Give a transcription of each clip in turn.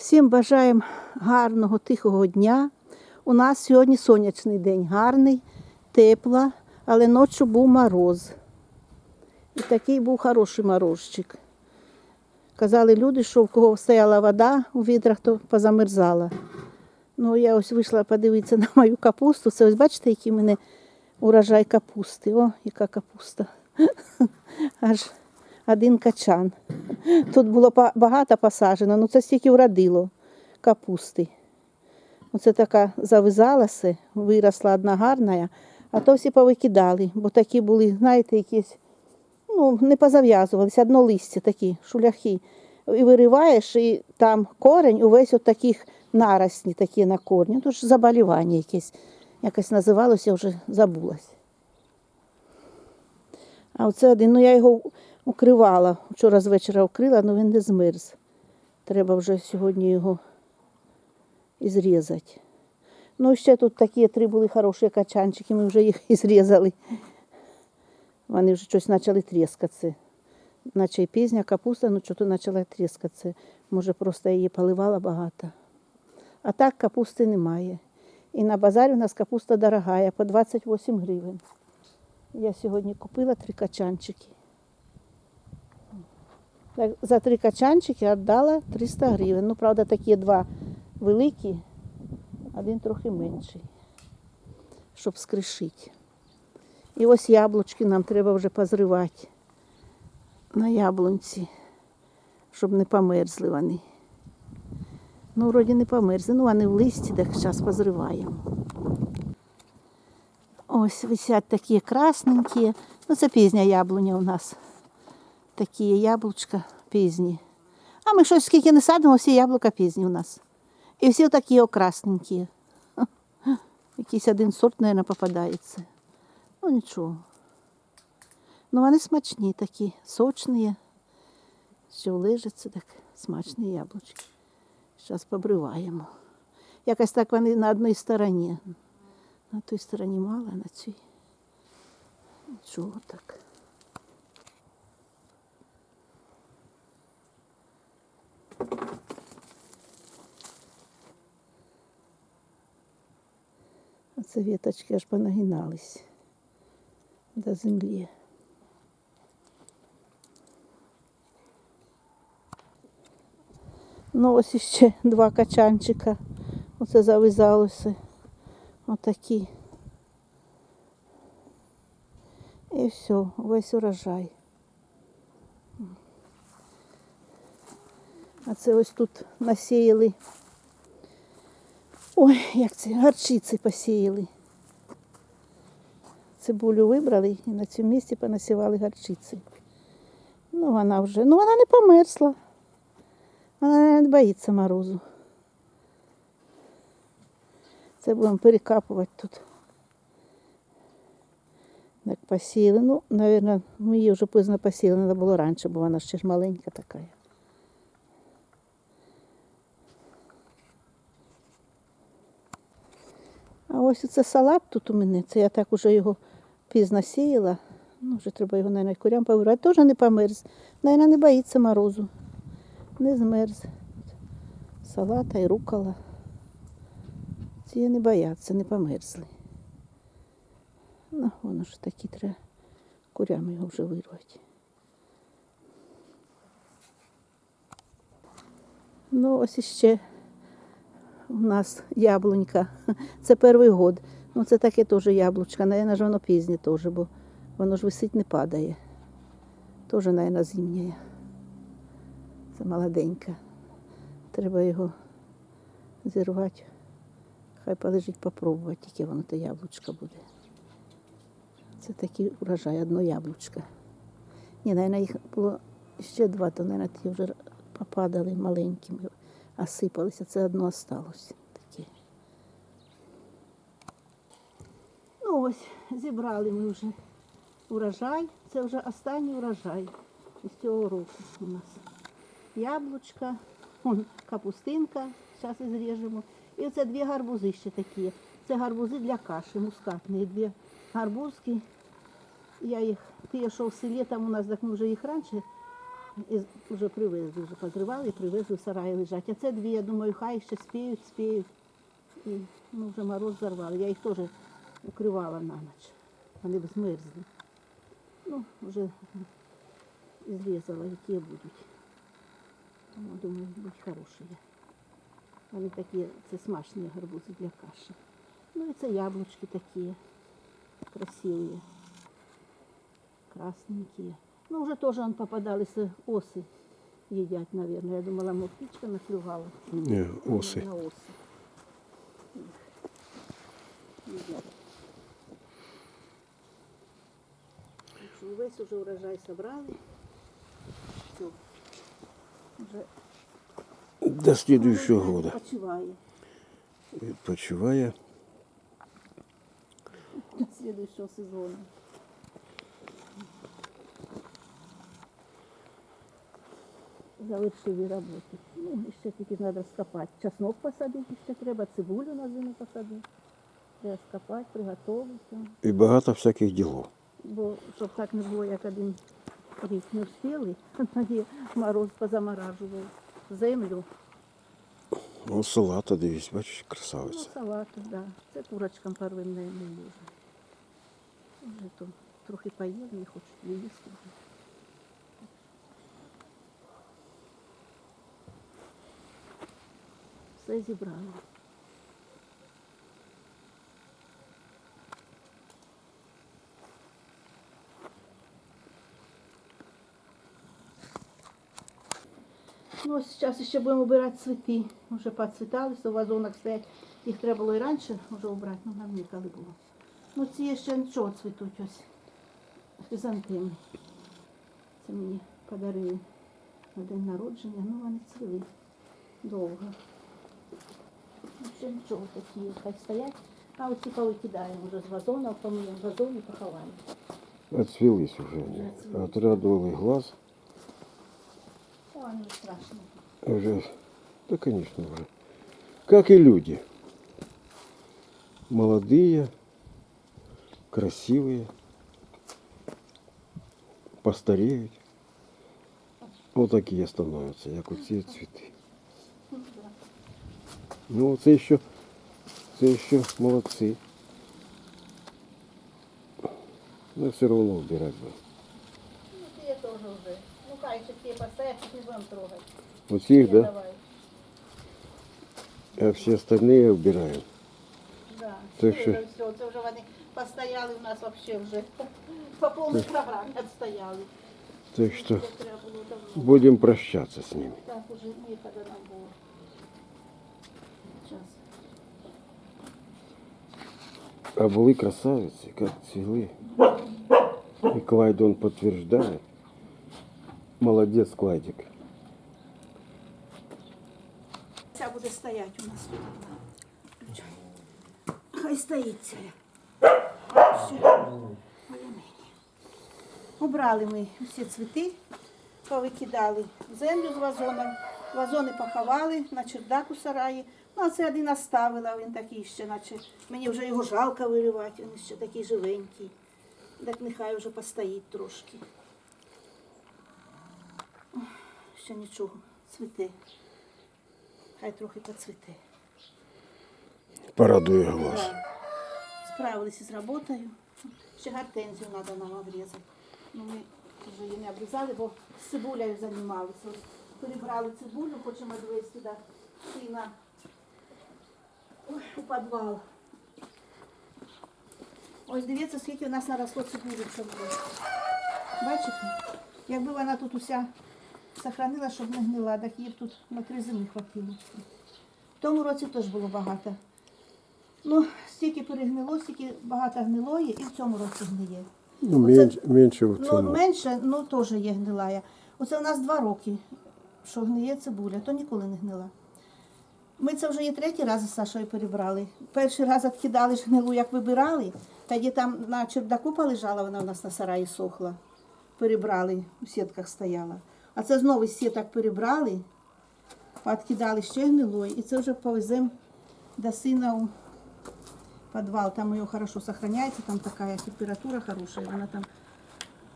Всім бажаємо гарного, тихого дня. У нас сьогодні сонячний день, гарний, тепло, але ночі був мороз. І такий був хороший морозчик. Казали люди, що в кого стояла вода у відрах, то позамерзала. Ну, я ось вийшла подивитися на мою капусту. Це ось бачите, який в мене урожай капусти. О, яка капуста. Аж один качан. Тут було багато посаджено, ну це стільки вродило капусти. Оце така завизалася, виросла одна гарна, а то всі повикидали, бо такі були, знаєте, якісь, ну, не позав'язувалися, одно листя такі, шуляхи. І вириваєш, і там корень увесь от таких наросні такі на корні. Тож заболівання якесь, якось називалося, вже забулась. А оце один, ну я його укривала. Вчора з вечора укрила, але він не змерз. Треба вже сьогодні його і зрізати. Ну, ще тут такі три були хороші качанчики, ми вже їх і зрізали. Вони вже щось почали тріскатися. Наче і пізня капуста, ну що то почала тріскатися. Може, просто її поливала багато. А так капусти немає. І на базарі у нас капуста дорогая, по 28 гривень. Я сьогодні купила три качанчики. За три качанчики віддала 300 гривень. Ну, правда, такі два великі, один трохи менший, щоб скришити. І ось яблучки нам треба вже позривати на яблунці, щоб не померзли вони. Ну, вроді не померзли. Ну, вони в листі, так зараз позриваємо. Ось висять такі красненькі. Ну, це пізня яблуня у нас. Такі яблучка пізні. А ми щось скільки не садимо, всі яблука пізні у нас. І всі такі окрасненькі. Якийсь один сорт, мабуть, попадається. Ну нічого. Ну вони смачні такі, сочні. Що лежаться, так смачні яблучки. Зараз побриваємо. Якось так вони на одній стороні. На той стороні мало, на цій. Нічого так. А це віточки аж понагинались до землі. Ну, ось іще два качанчика. Оце зав'язалося. Отакі. І все, весь урожай. А це ось тут насіяли. Ой, як це, гарчиці посіяли. Цибулю вибрали і на цьому місці понасівали гарчиці. Ну, вона вже, ну вона не померзла. Вона не боїться морозу. Це будемо перекапувати тут. Так посіяли. Ну, мабуть, ми її вже пізно посіяли, треба було раніше, бо вона ще ж маленька така. А ось це салат тут у мене. Це я так уже його пізно сіяла. Ну, вже треба його, мабуть, курям повирати. Теж не померз. Навіть не боїться морозу. Не змерз. Салата і рукола. Ці не бояться, не померзли. Ну, воно ж такі треба курям його вже вирвати. Ну, ось іще у нас яблунька. Це перший год. Ну, це таке теж яблучко. Наверно, ж воно пізнє теж, бо воно ж висить не падає. Теж, наверно, зимнє. Це молоденька. Треба його зірвати. Хай полежить попробувати, яке воно те яблучко буде. Це такий урожай, одно яблучко. Ні, наверно, їх було ще два, то, наверно, ті вже попадали маленькими, осипалися. Це одно осталось таке. Ну ось, зібрали ми вже урожай. Це вже останній урожай із цього року у нас. Яблучка, капустинка, зараз і зріжемо. І оце дві гарбузи ще такі. Це гарбузи для каші, мускатні. Дві гарбузки. Я їх, я що в селі, там у нас, так ми вже їх раніше і вже привезли, вже позривали і привезли в сараї лежать. А це дві, я думаю, хай ще спіють, спіють. І ну, вже мороз зарвали. Я їх теж укривала на ніч. Вони б змерзли. Ну, вже зрізала, які будуть. Тому, думаю, будуть хороші. Вони такі, це смачні гарбузи для каші. Ну і це яблучки такі красивые, красненькие. Ну, уже тоже он попадались осы едят, наверное. Я думала, может, птичка наклювала. Ні, оси. На осы. Едят. Весь уже урожай собрали. Все. Уже До слідуючого года. Почиває. Відпочиває. До следующего сезона. Завершили роботи. Ну, ще тільки треба скопати. Часнок посадити ще треба, цибулю на зиму посадити. Треба скопати, приготувати. І багато всяких ділов. Бо щоб так не було, як один рік не встигли, тоді мороз позаморажував землю. Ну, салата, дивись, бачиш, Ну, красавиця. салат, да. Це курочкам первинне не можна. Вже то трохи поїли, не хочуть їсти. Все зібрали. Ну, ось зараз ще будемо обирати цвіти. Вже поцвіталися, в вазонах стоять. Їх треба було і раніше вже обрати, ну нам ніколи було. Ну ці ще нічого цвітуть ось. Хризантеми. Це мені подарили на день народження. Ну вони цвіли довго. Ну, ще нічого такі, хай стоять. А оці повикидаємо вже з вазона, помиємо вазон і поховаємо. Отцвілись вже. вони. Отрадували глаз. О, не страшно. Уже, да, конечно, уже. Как и люди. Молодые, красивые, постареют. Вот такие становятся, як оці цвіти. Ну, це ще, це ще молодці. Но все равно убирать бы. Ну, ті теж вже. Ну, хай ще ті постоять, їх не будемо трогати. Оцих, Ті да? давай. А все остальные убираем. Да, Так це що- вже все, це вже вони постояли у нас вообще вже по повній програмі відстояли. Так что Це треба було давно. будем прощаться с ними. Так уже ніколи нам було. А були красавиці, як цвіли. І Клайд он підтверджує. Молодець, Клайдик. Ця буде стояти у нас тут. Хай стоїть ця. Моя-мені. Убрали ми всі цвіти, повикидали землю з вазоном, вазони поховали на чердак у сараї. Ну, а це один оставила, він такий ще, наче мені вже його жалко виривати, він ще такий живенький. Так нехай вже постоїть трошки. Ох, Ще нічого, цвіте. Хай трохи поцвіте. Порадує глаз. Да. Справилися з роботою. Ще гортензію треба нам обрізати. Ну, ми вже її не обрізали, бо з цибулею займалися. Перебрали цибулю, хочемо довести до сина у підвал. Ось дивіться, скільки у нас наросло в цьому. Бачите? Якби вона тут уся сохранила, щоб не гнила, так її б тут на три зими хватило. В тому році теж було багато. Ну, стільки перегнило, стільки багато гнилої, і в цьому році гниє. Ну, менше, менше в Ну, менше, ну теж є гнилая. Оце у нас два роки, що гниє цибуля, то ніколи не гнила. Ми це вже є третій раз з Сашою перебрали. Перший раз відкидали гнилу, як вибирали, тоді там на чердаку полежала, вона у нас на сараї сохла. Перебрали, у сітках стояла. А це знову сіток перебрали, відкидали ще гнилої, і це вже повеземо до сина у подвал. Там ее хорошо сохраняется, там такая температура хорошая, она там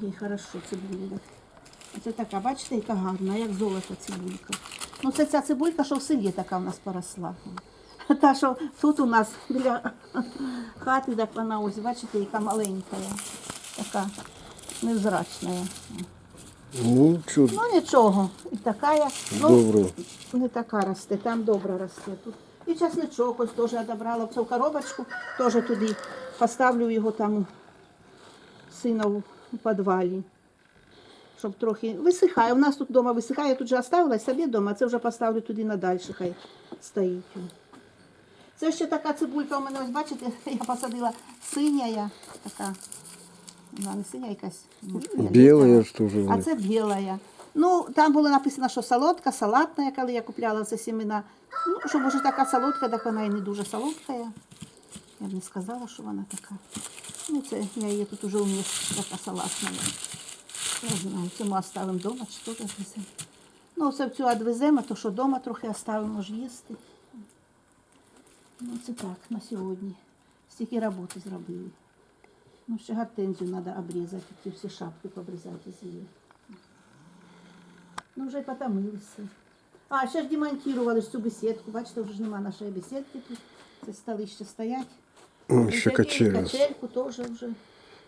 ей хорошо цибуля. Це така, бачите, яка гарна, як золото цибулька. Ну, це ця цибулька, що в селі така в нас поросла. Та, що тут у нас біля хати, так вона ось, бачите, яка маленька, така невзрачна. Ну, чудо. Ну нічого, і така, я, ну, Добре. не така росте, там добре росте. Тут. І часничок ось теж одобрала в цю коробочку, теж туди поставлю його там сина у підвалі. Щоб трохи висихає. У нас тут вдома висихає, я тут же оставила собі вдома, а це вже поставлю туди надальше, хай стоїть. Це ще така цибулька у мене, ось бачите, я посадила синя, я така. Вона не синя якась. Біла ж теж. А це біла. Ну, там було написано, що солодка, салатна, коли я купляла це сімена. Ну, що може така солодка, так вона і не дуже солодка. Я б не сказала, що вона така. Ну, це я її тут уже у мене така салатна. Не знаю, ми оставимо вдома, чи тут відвеземо. Ну, це в цю відвеземо, то що вдома трохи оставимо ж їсти. Ну, це так, на сьогодні. Стільки роботи зробили. Ну, ще гортензію треба обрізати, ці всі шапки пообрізати з її. Ну, вже й потомилися. А, ще ж демонтували ж цю бесідку. Бачите, вже ж нема нашої бесідки тут. Це столи ще стоять. Ще качеля. Качельку теж вже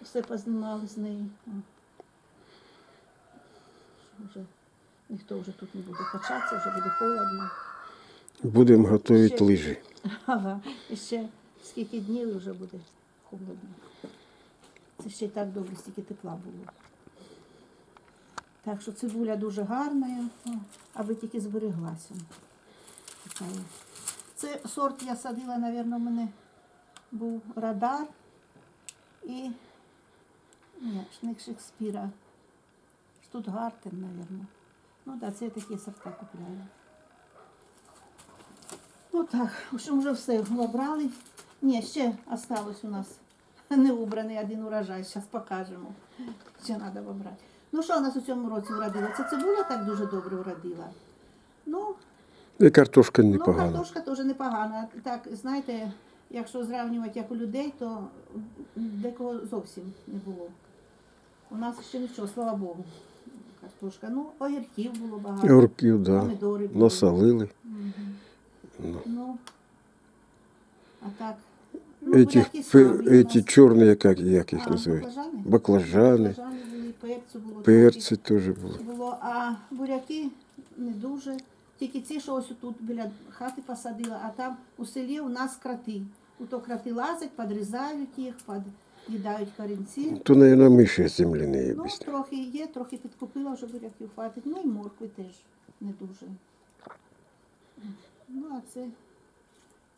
все познімали з неї. Вже, ніхто вже тут не буде качатися, вже буде холодно. Будемо готувати Ще- лижі. Ага, і ще скільки днів вже буде холодно. Це ще й так добре, стільки тепла було. Так що цибуля дуже гарна, аби тільки збереглася. Це сорт я садила, мабуть, у мене був радар і Шекспіра. Штутгартен, мабуть. Ну так, це я такі сорта купляю. Ну так, в общем, вже все обрали. Ні, ще осталось у нас не убраний один урожай. Зараз покажемо. Ще треба обрати. Ну що у нас у цьому році вродило? Це цибуля так дуже добре вродила. Ну, І картошка ну непогана. картошка теж непогана. Так, знаєте, якщо зрівнювати як у людей, то декого зовсім не було. У нас ще нічого, слава Богу. Картошка. Ну, огірків було багато. Орків, да. Помідори були. Насолили. Ну, а так. Эти, буряки пе- самі у эти нас. черные, как, як їх А, називають? баклажани? Баклажани, Баклажани були, перцю було. перці теж були. трохи Було, а буряки не дуже. Тільки ці, що ось тут біля хати посадила, а там у селі у нас крати. Ото крати лазять, підрізають їх, під'їдають корінці. То, наверное, миші земляні Ну, якісь. трохи є, трохи підкупила вже буряків хватить. Ну і моркви теж не дуже. Ну, а це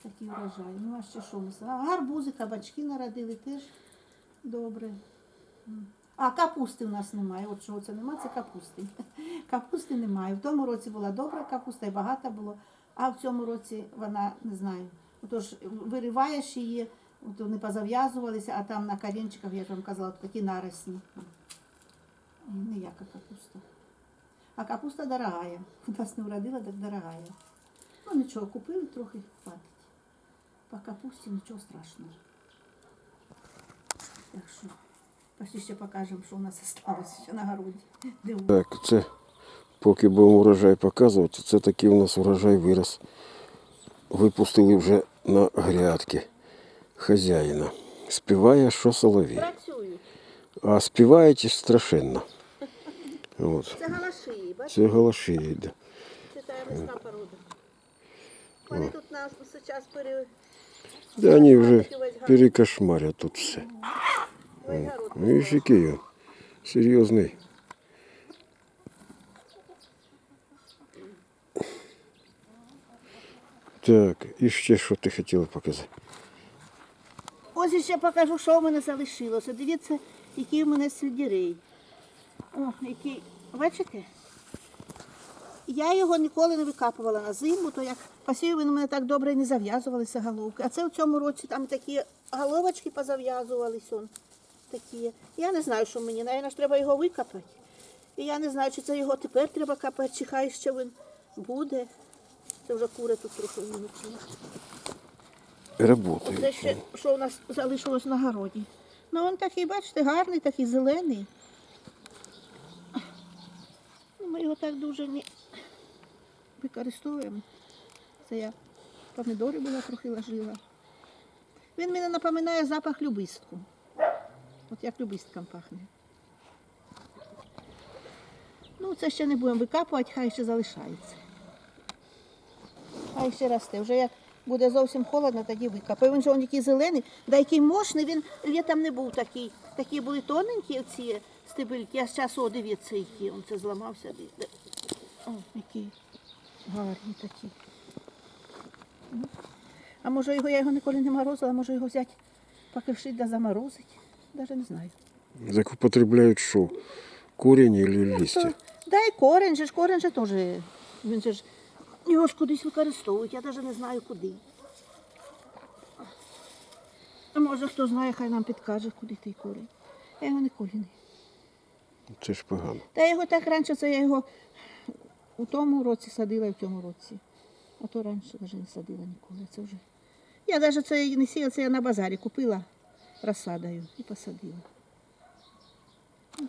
такий врожай. Ну, а ще що ми А гарбузи, кабачки народили теж добре. А капусти в нас немає. От чого це немає, це капусти. Капусти немає. В тому році була добра капуста і багато було, а в цьому році вона не знаю. Отож, вириваєш її, от вони позав'язувалися, а там на корінчиках, я ж вам казала, такі наросні. Ніяка капуста. А капуста дорогая. Нас не вродила, так дорогая. Ну нічого, купили трохи, хватить. По капусті нічого страшного. Так що, пошли ще покажемо, що у нас залишилось ще на городі. Так, це поки будемо урожай показувати, це такий у нас урожай вирос. Випустили вже на грядки хазяїна. Співає, що соловій. Працюють. А співають страшенно. От. Це галашиї, бачите? Це галаші йде. Це та русна порода. Вони тут нас зараз пере... Да, вони вже перекошмарять тут все. Ой, город. Ну і який він. Серйозний. Так, і ще що ти хотіла показати? Ось ще покажу, що в мене залишилося. Дивіться, який в мене сельдерей. О, який, бачите? Я його ніколи не викапувала на зиму, то як посію, він у мене так добре не зав'язувалися головки. А це в цьому році там такі головочки позав'язувалися. Он, такі. Я не знаю, що мені. Навіть ж треба його викопати. І я не знаю, чи це його тепер треба копати, чи хай ще він буде. Це вже кури тут трохи вилучили. Работають. Це ще, що у нас залишилось на городі. Ну, він такий, бачите, гарний, такий зелений. ми його так дуже не використовуємо. Це я помідори була трохи ложила. Він мені напоминає запах любистку. От як любисткам пахне. Ну, це ще не будемо викапувати, хай ще залишається. Хай ще росте. Вже як буде зовсім холодно, тоді викапаю. Він же он який зелений, да який мощний, він літом не був такий. Такі були тоненькі ці стебельки, а зараз о, дивіться, які. Он це зламався. О, які гарні такі. Ну. А може його я його ніколи не морозила, а може його взяти, покришити да заморозити. Навіть не знаю. Так употребляють що? Корінь или листя? То, да і корень же ж, корень же теж, він же ж, його ж кудись використовують, я навіть не знаю куди. А може хто знає, хай нам підкаже, куди той корінь. Я його ніколи не. Це ж погано. Та його так раніше, це я його у тому році садила і в цьому році. А то раніше навіть не садила ніколи. Це вже. Я навіть це не сіяла, це я на базарі купила розсадою і посадила.